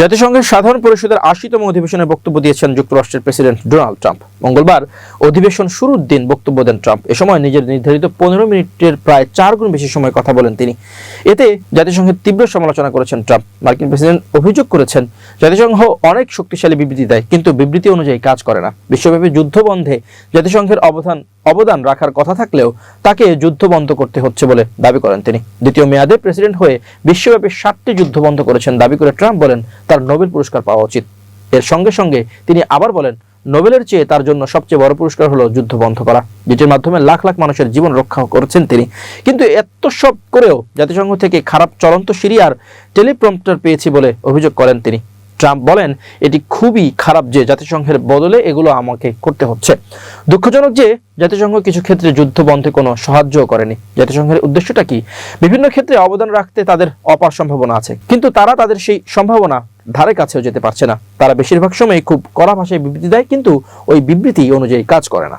জাতিসংঘের সাধারণ পরিষদের আশিতম অধিবেশনে বক্তব্য দিয়েছেন যুক্তরাষ্ট্রের প্রেসিডেন্ট ডোনাল্ড ট্রাম্প। মঙ্গলবার অধিবেশন শুরুর দিন বক্তব্য দেন ট্রাম্প। এ সময় নিজের নির্ধারিত পনেরো মিনিটের প্রায় চার গুণ বেশি সময় কথা বলেন তিনি। এতে জাতিসংঘের তীব্র সমালোচনা করেছেন ট্রাম্প। মার্কিন প্রেসিডেন্ট অভিযোগ করেছেন, জাতিসংঘ অনেক শক্তিশালী বিবৃতি দেয়, কিন্তু বিবৃতি অনুযায়ী কাজ করে না। বিশ্বব্যাপী যুদ্ধ বন্ধে জাতিসংঘের অবদান অবদান রাখার কথা থাকলেও তাকে যুদ্ধ বন্ধ করতে হচ্ছে বলে দাবি করেন তিনি। দ্বিতীয় মেয়াদে প্রেসিডেন্ট হয়ে বিশ্বব্যাপী সাতটি যুদ্ধ বন্ধ করেছেন দাবি করে ট্রাম্প বলেন তার নোবেল পুরস্কার পাওয়া উচিত। এর সঙ্গে সঙ্গে তিনি আবার বলেন, নোবেলের চেয়ে তার জন্য সবচেয়ে বড় পুরস্কার হলো যুদ্ধ বন্ধ করা। যেটির মাধ্যমে লাখ লাখ মানুষের জীবন রক্ষা করেছেন তিনি। কিন্তু এত সব করেও জাতিসংঘ থেকে খারাপ চলন্ত সিরিয়ার টেলিপ্রম্পটার পেয়েছি বলে অভিযোগ করেন তিনি। ট্রাম্প বলেন, এটি খুবই খারাপ যে জাতিসংঘের বদলে এগুলো আমাকে করতে হচ্ছে। দুঃখজনক যে জাতিসংঘ কিছু ক্ষেত্রে যুদ্ধ বন্ধে কোনো সাহায্য করেনি। জাতিসংঘের উদ্দেশ্যটা কি? বিভিন্ন ক্ষেত্রে অবদান রাখতে তাদের অপার সম্ভাবনা আছে, কিন্তু তারা তাদের সেই সম্ভাবনা ধারে কাছেও যেতে পারছে না। তারা বেশিরভাগ সময় খুব কড়া ভাষায় বিবৃতি দেয়, কিন্তু ওই বিবৃতি অনুযায়ী কাজ করে না।